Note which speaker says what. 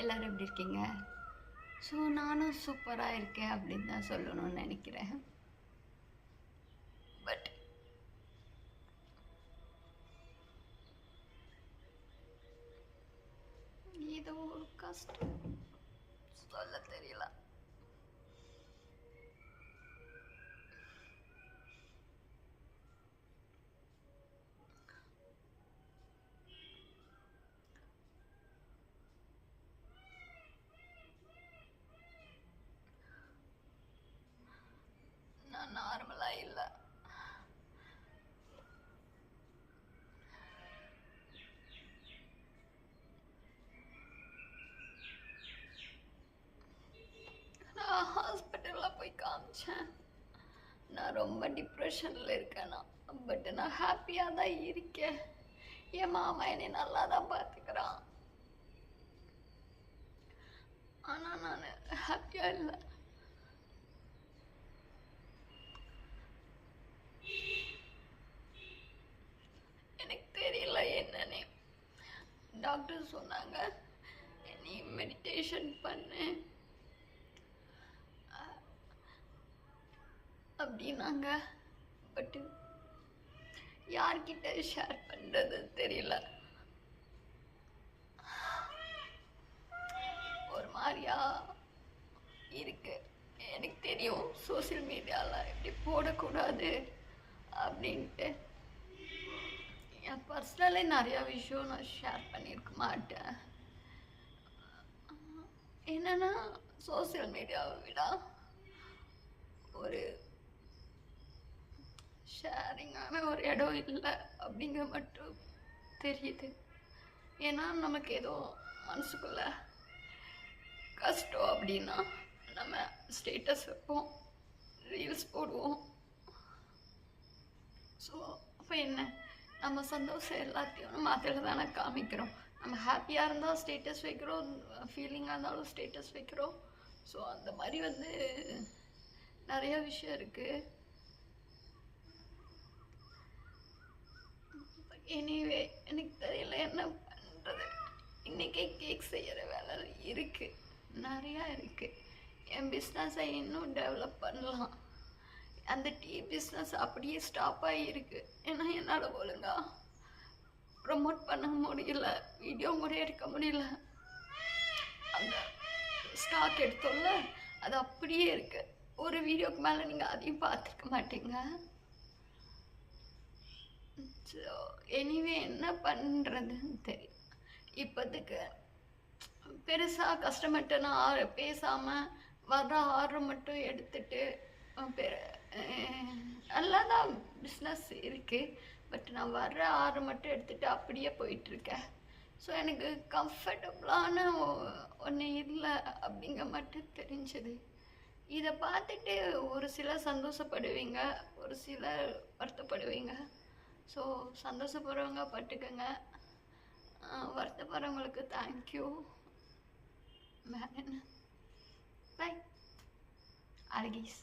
Speaker 1: எல்லோரும் எப்படி இருக்கீங்க? ஸோ நானும் சூப்பராக இருக்கேன் அப்படின்னு தான் சொல்லணும்னு நினைக்கிறேன். பட் ஏதோ ஒரு கஷ்டம். சொல்ல தெரியல நான் நார்மலாக இல்லை நான் ஹாஸ்பிட்டலில் நினச்சேன். நான் ரொம்ப டிப்ரெஷனில் இருக்கேனா. பட் நான் ஹாப்பியாக தான் இருக்கேன். என் மாமா என்னை நல்லா தான் பார்த்துக்கிறான் ஆனால் நான் ஹாப்பியாக இல்லை. எனக்கு தெரியல என்னன்னு. டாக்டர் சொன்னாங்க நீ மெடிடேஷன் பண்ணு. அப்படின்னாங்க. பட்டு யார்கிட்ட ஷேர் பண்ணுறது தெரியல. ஒரு மாதிரியா இருக்கு. எனக்கு தெரியும் சோஷியல் மீடியாவில் இப்படி போடக்கூடாது அப்படின்ட்டு. என் பர்சனலே நிறையா விஷயம் நான் ஷேர் பண்ணியிருக்க மாட்டேன். என்னென்னா சோஷியல் மீடியாவை விட ஒரு ஷேரிங்கான ஒரு இடம் இல்லை அப்படிங்கிற மட்டும் தெரியுது. ஏன்னா நமக்கு ஏதோ மனசுக்குள்ள கஷ்டம் அப்படின்னா நம்ம ஸ்டேட்டஸ் வைப்போம் ரீல்ஸ் போடுவோம். ஸோ அப்போ என்ன? நம்ம சந்தோஷம் எல்லாத்தையும் நம்ம அதில் தானே காமிக்கிறோம். நம்ம ஹாப்பியாக இருந்தால் ஸ்டேட்டஸ் வைக்கிறோம் ஃபீலிங்காக இருந்தாலும் ஸ்டேட்டஸ் வைக்கிறோம். ஸோ அந்த மாதிரி வந்து நிறைய விஷயம் இருக்குது எனிவே எனக்கு தெரியல என்ன பண்ணுறது இன்றைக்கே கேக் செய்கிற வேலை இருக்குது நிறையா இருக்குது என் பிஸ்னஸை இன்னும் டெவலப் பண்ணலாம். அந்த டீ பிஸ்னஸ் அப்படியே ஸ்டாப் ஆகியிருக்கு ஏன்னா என்னால் ஒழுங்கா ப்ரமோட் பண்ண முடியல. வீடியோ கூட எடுக்க முடியல. அந்த ஸ்டாக் எடுத்தோம்ல அது அப்படியே இருக்குது ஒரு வீடியோக்கு மேலே நீங்கள் அதையும் பார்த்துருக்க மாட்டீங்க. ஸோ எனிவே என்ன பண்ணுறதுன்னு தெரியும் இப்போதைக்கு பெருசாக கஸ்டமர்கிட்ட நான் பேசாமல் வர்ற ஆர்டர் மட்டும் எடுத்துட்டு அஹ் நல்லா தான் பிஸ்னஸ் இருக்குது பட் நான் வர்ற ஆர்டர் மட்டும் எடுத்துட்டு அப்படியே போயிட்டுருக்கேன். ஸோ எனக்கு கம்ஃபர்டபுளான ஒன்று இல்லை அப்படிங்க மட்டும் தெரிஞ்சது. இதை பார்த்துட்டு ஒரு சிலர் சந்தோஷப்படுவீங்க ஒரு சிலர் வருத்தப்படுவீங்க. ஸோ சந்தோஷப்படுறவங்க பட்டுக்கங்க. வருத்தப்படுறவங்களுக்கு தேங்க்யூ வேற என்ன பை அழகீஸ்